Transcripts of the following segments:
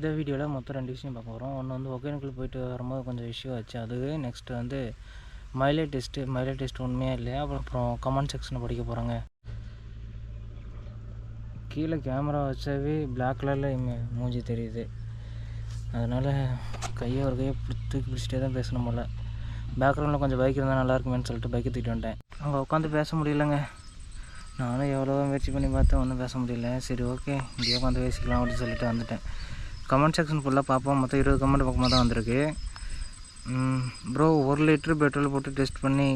இந்த வீடியோவில் மொத்தம் ரெண்டு விஷயம் பார்க்க போகிறோம் ஒன்று வந்து ஒகேனக்கல் போயிட்டு வரும்போது கொஞ்சம் இஷ்யூ ஆச்சு. அதுவே நெக்ஸ்ட்டு வந்து மைலேஜ் டெஸ்ட்டு மைலேஜ் டெஸ்ட் உண்மையாக இல்லையா? அப்புறம் அப்புறம் கமெண்ட் செக்ஷனை படிக்க போகிறாங்க கீழே கேமரா வச்சாவே பிளாக் கலரில் மூஞ்சி தெரியுது. அதனால் கையை ஒரு கையை பிடி- தூக்கி பிடிச்சிட்டே தான் பேசணும் போல். பேக்ரவுண்டில் கொஞ்சம் பைக் இருந்தால் நல்லா இருக்குமேன்னு சொல்லிட்டு பைக்கை தூக்கிட்டு வந்துட்டேன். அங்கே உட்காந்து பேச முடியலங்க. நானும் எவ்வளோ முயற்சி பண்ணி பார்த்தேன் ஒன்றும் பேச முடியல. சரி ஓகே இங்கேயே உட்காந்து பேசிக்கலாம் அப்படின்னு சொல்லிட்டு வந்துட்டேன். கமெண்ட் செக்ஷன் ஃபுல்லாக பார்ப்போம். மொத்தம் இருபது கமெண்ட் பக்கமாக தான் வந்திருக்கு. ப்ரோ ஒரு லிட்ரு பெட்ரோல் போட்டு டெஸ்ட் பண்ணி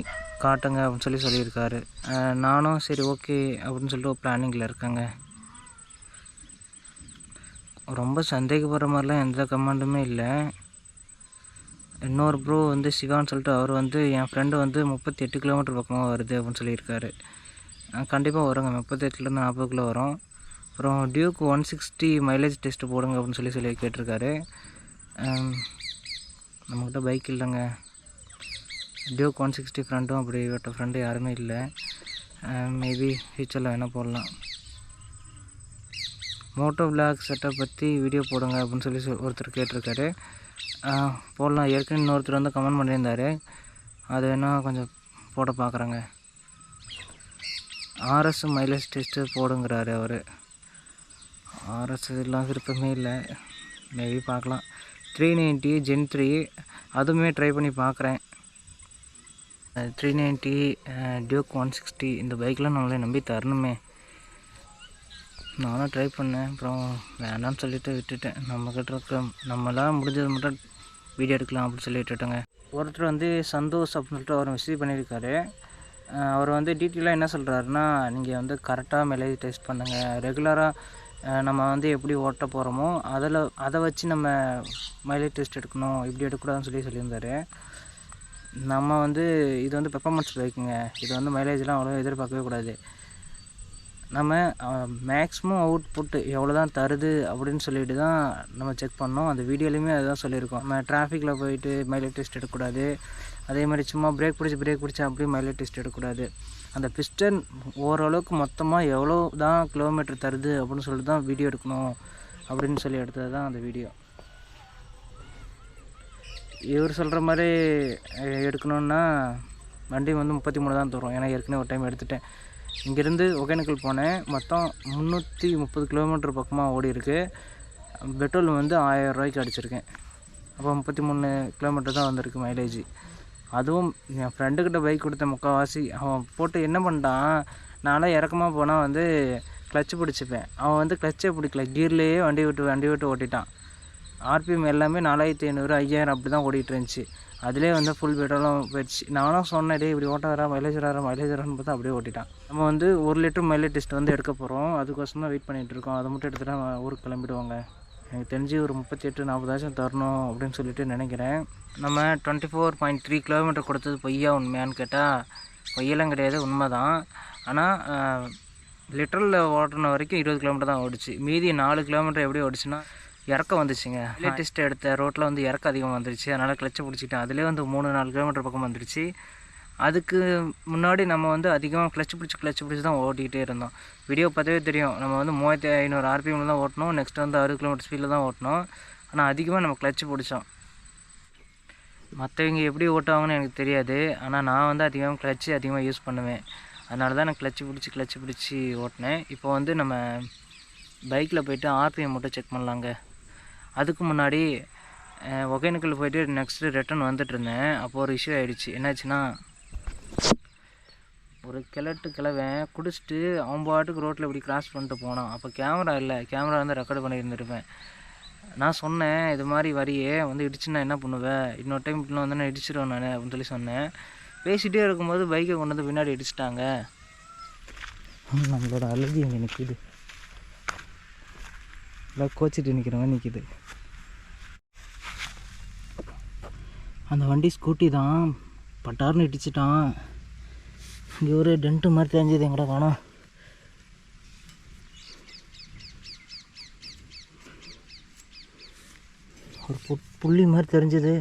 காட்டுங்க அப்படின்னு சொல்லி சொல்லியிருக்காரு. நானும் சரி ஓகே அப்படின்னு சொல்லிட்டு ஒரு பிளானிங்கில் இருக்கேங்க. ரொம்ப சந்தேகப்படுற மாதிரிலாம் எந்த கமெண்டுமே இல்லை. இன்னொரு ப்ரோ வந்து சிவான்னு சொல்லிட்டு அவர் வந்து என் ஃப்ரெண்டு வந்து முப்பத்தி எட்டு கிலோமீட்டர் பக்கமாக வருது அப்படின்னு சொல்லியிருக்காரு. கண்டிப்பாக வருங்க. முப்பத்தெட்டுலேருந்து நாற்பது கிலோ வரும். அப்புறம் Duke one sixty mileage test போடுங்க அப்படின்னு சொல்லி சொல்லி கேட்டிருக்காரு. நம்மக்கிட்ட பைக் இல்லைங்க. டியூக் ஒன் சிக்ஸ்டி ஃப்ரெண்டும் அப்படி ஃப்ரெண்டு யாருமே இல்லை. மேபி ஃபியூச்சரில் வேணால் போடலாம். மோட்டோ பிளாக் செட்டை பற்றி வீடியோ போடுங்க அப்படின்னு சொல்லி ஒருத்தர் கேட்டிருக்காரு. போடலாம். ஏற்கனவே இன்னொருத்தர் வந்து கமெண்ட் பண்ணியிருந்தாரு. அது வேணால் கொஞ்சம் போட பார்க்குறேங்க. ஆர்எஸ் மைலேஜ் டெஸ்ட்டு போடுங்கிறாரு அவர். ஆர்எஸ் இதெல்லாம் விருப்பமே இல்லை. மேபி பார்க்கலாம். த்ரீ நைன்ட்டி ஜென் த்ரீ அதுவுமே ட்ரை பண்ணி பார்க்குறேன். Three ninety Duke one sixty இந்த பைக்கெலாம் நம்மளே நம்பி தரணுமே. நானும் ட்ரை பண்ணேன். அப்புறம் வேணாம்னு சொல்லிட்டு விட்டுட்டேன். நம்மக்கிட்ட இருக்க நம்மளாம் முடிஞ்சது மட்டும் வீடியோ எடுக்கலாம் அப்படின்னு சொல்லி விட்டுட்டேங்க. ஒருத்தர் வந்து சந்தோஷ் அப்படின்னு சொல்லிட்டு அவர் மெசேஜ் பண்ணியிருக்காரு. அவர் வந்து டீட்டெயிலாக என்ன சொல்கிறாருன்னா நீங்கள் வந்து கரெக்டாக மெலேஜ் டெஸ்ட் பண்ணுங்கள் ரெகுலராக நம்ம வந்து எப்படி ஓட்ட போகிறோமோ அதில் அதை வச்சு நம்ம மைலேஜ் டெஸ்ட் எடுக்கணும் இப்படி எடுக்கக்கூடாதுன்னு சொல்லி சொல்லியிருந்தாரு. நம்ம வந்து இது வந்து பெர்ஃபார்மன்ஸ் பைக்குங்க இது வந்து மைலேஜ்லாம் அவ்வளோ எதிர்பார்க்கவே கூடாது. நம்ம மேக்ஸிமம் அவுட் புட்டு எவ்வளோ தான் தருது அப்படின்னு சொல்லிட்டு தான் நம்ம செக் பண்ணோம். அந்த வீடியோலையுமே அதுதான் சொல்லியிருக்கோம். நம்ம டிராஃபிக்கில் போயிட்டு மைலேஜ் டெஸ்ட் எடுக்கக்கூடாது. அதே மாதிரி சும்மா பிரேக் பிடிச்சி பிரேக் பிடிச்சி அப்படியே மைலேஜ் டெஸ்ட் எடுக்கக்கூடாது. அந்த பிஸ்டன் ஓரளவுக்கு மொத்தமாக எவ்வளோ தான் கிலோமீட்டர் தருது அப்படின்னு சொல்லிட்டு தான் வீடியோ எடுக்கணும் அப்படின்னு சொல்லி எடுத்தது தான் அந்த வீடியோ இவர் சொல்கிற மாதிரி எடுக்கணுன்னா வண்டி வந்து முப்பத்தி மூணு தான் தரும். ஏன்னா ஏற்கனவே ஒரு டைம் எடுத்துட்டேன். இங்கேருந்து ஒகேனக்கல் போனேன். மொத்தம் முந்நூற்றி முப்பது கிலோமீட்டர் பக்கமாக ஓடி இருக்கு பெட்ரோல் வந்து ஆயிரம் ரூபாய்க்கு அடிச்சிருக்கேன். அப்போ முப்பத்தி மூணு கிலோமீட்டர் தான் வந்திருக்கு மைலேஜ் அதுவும் என் ஃப்ரெண்டுக்கிட்ட பைக் கொடுத்த முக்கால்வாசி அவன் போட்டு என்ன பண்ணிட்டான் நான்லாம் இறக்கமாக போனால் வந்து கிளச்சு பிடிச்சிப்பேன். அவன் வந்து கிளச்சே பிடிக்கல. கீர்லேயே வண்டி விட்டு வண்டி விட்டு ஓட்டிட்டான். ஆர்பிஎம் எல்லாமே நாலாயிரத்தி ஐநூறு ஐயாயிரம் அப்படி தான் ஓடிட்டு இருந்துச்சு அதிலே வந்து ஃபுல் பெட்ரோலும் போயிடுச்சு. நானும் சொன்னேன் இப்படி ஓட்ட வரா மைலேஜ் வர மைலேஜ் வரான்னு பார்த்தா அப்படியே ஓட்டிட்டான். நம்ம வந்து ஒரு லிட்டர் மைலேஜ் டெஸ்ட் வந்து எடுக்க போகிறோம் அதுக்கோசரம் தான் வெயிட் பண்ணிகிட்டு இருக்கோம். அதை மட்டும் எடுத்துகிட்டு நம்ம ஊருக்கு கிளம்பிடுவாங்க. எனக்கு தெரிஞ்சு ஒரு முப்பத்தி எட்டு நாற்பதாச்சும் தரணும் அப்படின்னு சொல்லிட்டு நினைக்கிறேன். நம்ம twenty four point three kilometre கொடுத்தது பொய்யா உண்மையான்னு கேட்டால் பொய்யெல்லாம் கிடையாது உண்மை தான் ஆனால் லிட்டரில் ஓட்டின வரைக்கும் இருபது கிலோமீட்டர் தான் ஓடிச்சு. மீதி நாலு கிலோமீட்டர் எப்படி ஓடிச்சுன்னா இறக்கம் வந்துச்சுங்க. லேட்டஸ்ட் எடுத்த ரோட்டில் வந்து இறக்கம் அதிகமாக வந்துருச்சு. அதனால் கிளச்சை பிடிச்சிட்டேன் அதிலே வந்து மூணு நாலு கிலோமீட்டர் பக்கம் வந்துருச்சு. அதுக்கு முன்னாடி நம்ம வந்து அதிகமாக கிளச் பிடிச்சி கிளச் பிடிச்சி தான் ஓட்டிகிட்டே இருந்தோம். வீடியோ பார்த்தவே தெரியும். நம்ம வந்து மூவாயிரத்தி ஐநூறு ஆர்பிஎம்ல தான் ஓட்டணும். நெக்ஸ்ட் வந்து அறுபது கிலோமீட்டர் ஸ்பீடில் தான் ஓட்டணும். ஆனால் அதிகமாக நம்ம கிளச் பிடிச்சோம். மற்றவங்க எப்படி ஓட்டுவாங்கன்னு எனக்கு தெரியாது. ஆனால் நான் வந்து அதிகமாக கிளச்சு அதிகமாக யூஸ் பண்ணுவேன். அதனால தான் நான் கிளச்சு பிடிச்சி கிளச்சு பிடிச்சி ஓட்டினேன். இப்போ வந்து நம்ம பைக்கில் போயிட்டு ஆர்பிஎம் மட்டும் செக் பண்ணலாங்க. அதுக்கு முன்னாடி அஹ், ஒகேனக்கல் போயிட்டு நெக்ஸ்ட்டு ரிட்டர்ன் வந்துட்டு இருந்தேன் அப்போ ஒரு இஷ்யூ ஆகிடுச்சு என்னாச்சுன்னா ஒரு கிழட்டு கிழவன் குடிச்சிட்டு அவன் பாட்டுக்கு ரோட்டில் இப்படி கிராஸ் பண்ணிட்டு போனான். அப்போ கேமரா இல்லை. கேமரா வந்து ரெக்கார்டு பண்ணியிருந்திருப்பேன். நான் சொன்னேன் இது மாதிரி வரியே வந்து இடிச்சுன்னா என்ன பண்ணுவேன் இன்னொரு டைம் இப்படிலாம் வந்து நான் இடிச்சிடுவேன் நான் அப்படின்னு சொல்லி சொன்னேன். பேசிகிட்டே இருக்கும்போது பைக்கை கொண்டு வந்து பின்னாடி இடிச்சிட்டாங்க. நம்மளோட அழுதி இங்கே நிற்கிது எல்லாம் கோச்சிட்டு நிற்கிறவங்க நிற்கிது அந்த வண்டி ஸ்கூட்டி தான் பட்டார்னு இடிச்சிட்டான். இங்கே ஒரு டென்ட்டு மாதிரி தெரிஞ்சது எங்கடா காணும். ஒரு பு புள்ளி மாதிரி தெரிஞ்சது.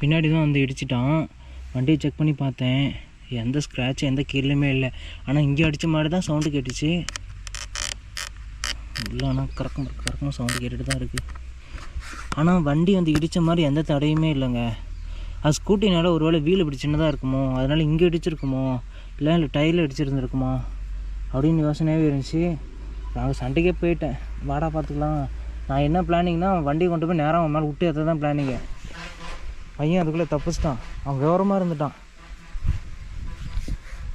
பின்னாடி தான் வந்து இடிச்சிட்டான். வண்டியை செக் பண்ணி பார்த்தேன். எந்த ஸ்க்ராட்சும் எந்த கீழலுமே இல்லை. ஆனால் இங்கே அடித்த மாதிரி தான் சவுண்டு கேட்டுச்சு. உள்ள ஆனால் கறக்கும் கறக்கும் சவுண்டு கேட்டுட்டு தான் இருக்குது ஆனால் வண்டி வந்து இடித்த மாதிரி எந்த தடையுமே இல்லைங்க. அது ஸ்கூட்டினால ஒருவேளை வீல் இப்படி சின்னதாக இருக்குமோ? அதனால் இங்கே இடிச்சிருக்குமோ? இல்லை இல்லை டயரில் இடிச்சிருந்துருக்குமோ? அப்படின்னு யோசனையாகவே இருந்துச்சு. நாங்கள் சண்டைக்கே போயிட்டேன். வாடா பார்த்துக்கலாம். நான் என்ன பிளானிங்னா வண்டி கொண்டு போய் நேராக அவன் மேலே விட்டு ஏற்ற தான் பிளானிங்கு பையன் அதுக்குள்ளே தப்பிச்சிட்டான். அவன் விவரமாக இருந்துட்டான்.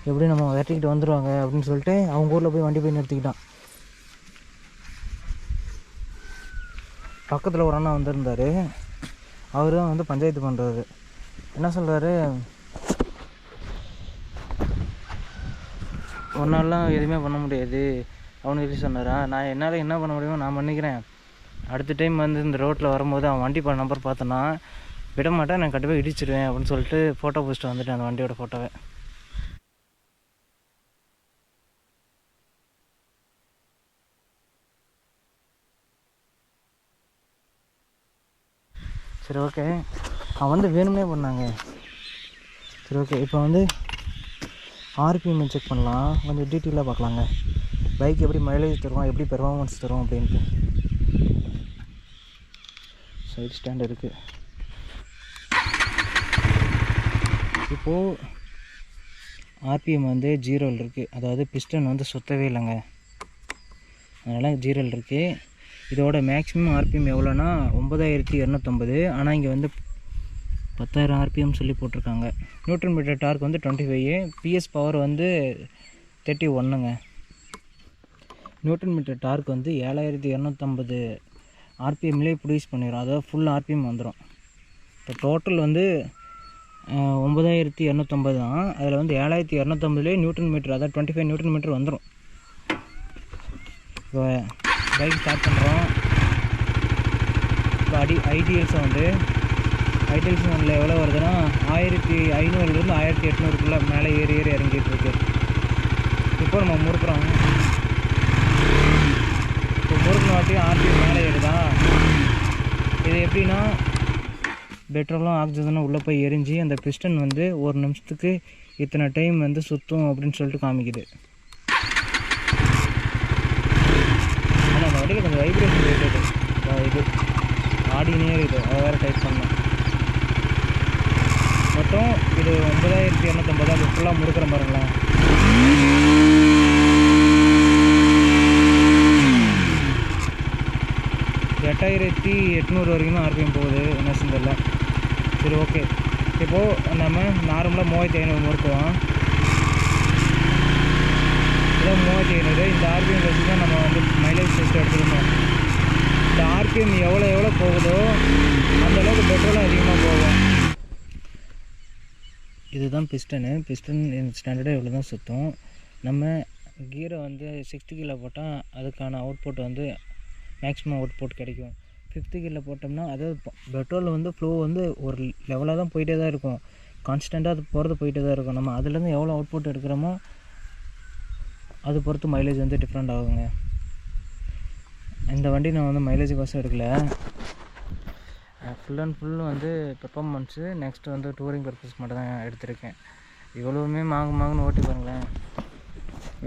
எப்படி நம்ம வெட்டிக்கிட்டு வந்துடுவாங்க அப்படின்னு சொல்லிட்டு அவங்க ஊரில் போய் வண்டி போய் நிறுத்திக்கிட்டான். பக்கத்தில் ஒரு அண்ணா வந்திருந்தார். அவர் தான் வந்து பஞ்சாயத்து பண்ணுறாரு என்ன சொல்கிறாரு ஒரு நாள்லாம் எதுவுமே பண்ண முடியாது. அவனு சொல்லி சொன்னாரா? நான் என்னால் என்ன பண்ண முடியுமோ நான் பண்ணிக்கிறேன். அடுத்த டைம் வந்து இந்த ரோட்டில் வரும்போது அவன் வண்டி நம்பர் பார்த்தோன்னா விட மாட்டேன் நான் கண்டிப்பாக இடிச்சிடுவேன் அப்படின்னு சொல்லிட்டு ஃபோட்டோ போஸ்ட்டு வந்துட்டேன் அந்த வண்டியோட ஃபோட்டோவை சரி ஓகே அவன் வந்து வேணும்னே பண்ணாங்க. சரி ஓகே இப்போ வந்து ஆர்பிஎம் செக் பண்ணலாம். கொஞ்சம் டீட்டெயிலாக பார்க்கலாங்க. பைக் எப்படி மைலேஜ் தரும் எப்படி பெர்ஃபார்மன்ஸ் தரும் அப்படின்ட்டு. சைட் ஸ்டாண்ட் இருக்குது இப்போது ஆர்பிஎம் வந்து ஜீரோவில் இருக்குது அதாவது பிஸ்டன் வந்து சுத்தவே இல்லைங்க. அதனால் ஜீரோவில் இருக்குது இதோட மேக்ஸிமம் ஆர்பிஎம் எவ்வளோனா ஒம்பதாயிரத்தி இரநூத்தொம்பது. ஆனால் இங்கே வந்து பத்தாயிரம் ஆர்பிஎம் சொல்லி போட்டிருக்காங்க. நியூட்ரன் மீட்டர் டார்க் வந்து டுவெண்ட்டி ஃபைவ் பிஎஸ் பவர் வந்து தேர்ட்டி ஒன்றுங்க நியூட்டன் மீட்டர் டார்க் வந்து ஏழாயிரத்தி இரநூத்தம்பது ஆர்பிஎம்லேயே ப்ரொடியூஸ் பண்ணிடும் அதாவது ஃபுல் ஆர்பிஎம் வந்துடும் இப்போ டோட்டல் வந்து ஒம்பதாயிரத்தி இரநூத்தம்பது தான். அதில் வந்து ஏழாயிரத்தி இரநூத்தம்பதுலேயே நியூட்டன் மீட்டர் அதாவது டுவெண்ட்டி ஃபைவ் நியூட்டன் மீட்டர் வந்துடும் இப்போ பைக் ஸ்டார்ட் பண்ணுறோம் இப்போ அடி ஐடிஎல் சவுண்டு ஐடிஎல் சவுண்டில் எவ்வளோ வருதுன்னா ஆயிரத்தி ஐநூறுலேருந்து ஆயிரத்தி எட்நூறுக்குள்ளே மேலே ஏறி ஏறி இறங்கிட்டுருக்கு. இப்போ நம்ம முறுக்குறோம். இப்போ முறுக்கின வாட்டி ஆர்பிஎம் மேலே ஏறுதா? இது எப்படின்னா பெட்ரோலும் ஆக்சிஜனும் உள்ளே போய் எரிஞ்சு அந்த பிஸ்டன் வந்து ஒரு நிமிஷத்துக்கு இத்தனை டைம் வந்து சுற்றும் அப்படின்னு சொல்லிட்டு காமிக்குது. ஆனால் கொஞ்சம் வைப்ரேஷன் இருக்குது இது ஆடினே இருக்குது அதை வேறு டைப் பண்ணேன் மொத்தம் இது ஒன்பதாயிரத்தி இரநூத்தம்பது அது ஃபுல்லாக முடுக்கிறேன் பாருங்களேன். எட்டாயிரத்தி எட்நூறு வரைக்கும் ஆர்பிஎம் போகுது என்ன செஞ்சல சரி ஓகே இப்போது நம்ம நார்மலாக மூவாயிரத்தி ஐநூறு முறுக்குவோம். தான் மூவாயிரத்தி ஐநூறு இந்த ஆர்பிஎம் வச்சு தான் நம்ம வந்து மைலேஜ் டெஸ்ட் எடுத்துக்கணும் இந்த ஆர்பிஎம் எவ்வளோ எவ்வளோ போகுதோ அந்தளவுக்கு பெட்ரோலும் அதிகமாக போகும். இதுதான் பிஸ்டனு பிஸ்டன் ஸ்டாண்டர்டாக இவ்வளோ தான் சுற்றும் நம்ம கீரை வந்து சிக்ஸ்த்து கீழே போட்டால் அதுக்கான அவுட்புட் வந்து மேக்ஸிமம் அவுட்புட் கிடைக்கும். ஃபிஃப்த்து கீரில் போட்டோம்னா அதாவது பெட்ரோல் வந்து ஃப்ளோ வந்து ஒரு லெவலாக தான் போயிட்டே தான் இருக்கும். கான்ஸ்டண்ட்டாக அது போகிறது போயிட்டே தான் இருக்கும். நம்ம அதுலேருந்து எவ்வளோ அவுட்புட் எடுக்கிறோமோ அது பொறுத்து மைலேஜ் வந்து டிஃப்ரெண்ட் ஆகுங்க. இந்த வண்டி நான் வந்து மைலேஜுக்கோசம் எடுக்கல. ஃபுல் அண்ட் ஃபுல் வந்து பெர்ஃபார்மன்ஸு நெக்ஸ்ட் வந்து டூரிங் பர்பஸ் மட்டும் தான் எடுத்திருக்கேன். இவ்வளவுமே மாங்கு மாங்குன்னு ஓட்டி பாருங்களேன்.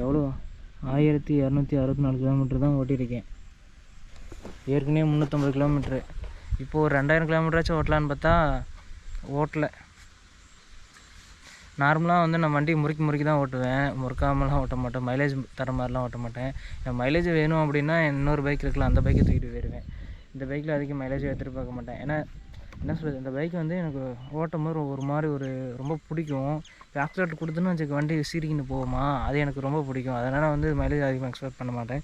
எவ்வளோ ஆயிரத்தி இரநூத்தி அறுபத்தி நாலு கிலோமீட்டர் தான் ஓட்டியிருக்கேன். ஏற்கனவே முந்நூற்றம்பது கிலோமீட்ரு இப்போது ஒரு ரெண்டாயிரம் கிலோமீட்டராச்சும் ஓட்டலான்னு பார்த்தா ஓட்டலை. நார்மலாக வந்து நான் வண்டி முறுக்கி முறுக்கி தான் ஓட்டுவேன். முறுக்காமலாம் ஓட்ட மாட்டேன். மைலேஜ் தர மாதிரிலாம் ஓட்ட மாட்டேன். என் மைலேஜ் வேணும் அப்படின்னா இன்னொரு பைக் இருக்கலாம். அந்த பைக்கை தூக்கிட்டு போயிடுவேன் இந்த பைக்கில் அதிகம் மைலேஜ் பார்க்க மாட்டேன். ஏன்னா என்ன சொல்கிறது இந்த பைக் வந்து எனக்கு ஓட்டும் போது ஒரு மாதிரி ஒரு ரொம்ப பிடிக்கும். ஆக்சிலேட்டர் கொடுத்துன்னு வச்சுக்க வண்டி சீரிக்கின்னு போகுமா அது எனக்கு ரொம்ப பிடிக்கும். அதனால் வந்து மைலேஜ் அதிகமாக எக்ஸ்பெக்ட் பண்ண மாட்டேன்.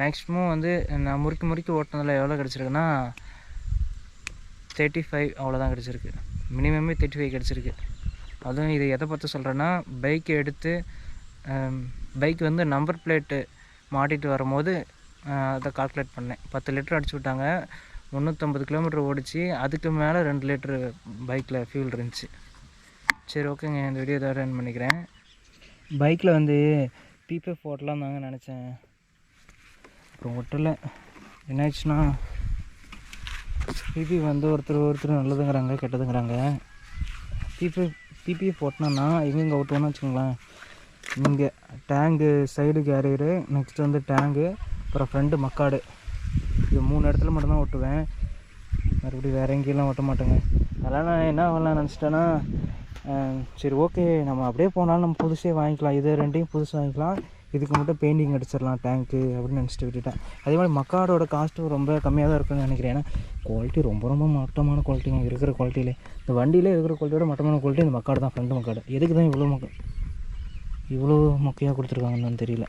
மேக்ஸிமம் வந்து நான் முறுக்கி முறுக்கி ஓட்டினதில் எவ்வளோ கிடச்சிருக்குன்னா தேர்ட்டி ஃபைவ் அவ்வளோதான் கிடச்சிருக்கு. மினிமமே தேர்ட்டி ஃபைவ் கிடச்சிருக்கு. அதுவும் இது எதை பற்றி சொல்கிறேன்னா பைக் எடுத்து பைக் வந்து நம்பர் பிளேட்டு மாட்டிட்டு வரும்போது அதை கால்குலேட் பண்ணேன். பத்து லிட்டர் அடிச்சு விட்டாங்க. முந்நூற்றம்பது கிலோமீட்டர் ஓடிச்சு. அதுக்கு மேலே ரெண்டு லிட்டரு பைக்கில் ஃபியூல் இருந்துச்சு. சரி ஓகேங்க. இந்த வீடியோ தான் ரன் பண்ணிக்கிறேன். பைக்கில் வந்து பிபிஎஃப் ஓட்டலாம் தாங்க நினச்சேன். அப்புறம் ஒட்டலை என்னாச்சுன்னா பிபி வந்து ஒருத்தர் ஒருத்தர் நல்லதுங்கிறாங்க கெட்டதுங்கிறாங்க. பிபிஎஃப் பிபிஎஃப் ஓட்டினோன்னா எங்கெங்கே ஓட்டுவோன்னு வச்சுக்கோங்களேன். இங்கே டேங்கு சைடு கேரியரு நெக்ஸ்ட் வந்து டேங்கு அப்புறம் ஃப்ரெண்டு மக்காடு. இது மூணு இடத்துல மட்டும்தான் ஓட்டுவேன் மறுபடியும் வேறு எங்கேயெல்லாம் ஓட்ட மாட்டேங்க. அதெல்லாம் நான் என்ன வரலாம் நினச்சிட்டேன்னா சரி ஓகே நம்ம அப்படியே போனாலும் நம்ம புதுசே வாங்கிக்கலாம். இது ரெண்டையும் புதுசு வாங்கிக்கலாம். இதுக்கு மட்டும் பெயிண்டிங் அடிச்சிடலாம் டேங்க்கு அப்படின்னு நினச்சிட்டு விட்டுட்டேன். அதே மாதிரி மக்காடோட காஸ்ட்டும் ரொம்ப கம்மியாக தான் இருக்குன்னு நினைக்கிறேன். ஏன்னா குவாலிட்டி ரொம்ப ரொம்ப மட்டமான குவாலிட்டிங்க இருக்கிற குவாலிட்டியிலே இந்த வண்டியிலே இருக்கிற குவாலிட்டியோட மட்டமான குவாலிட்டி இந்த மக்காடு தான் ஃப்ரெண்டு மக்காடு. எதுக்கு தான் இவ்வளோ மக்க இவ்வளோ மொக்கையாக கொடுத்துருக்காங்கன்னு தெரியல.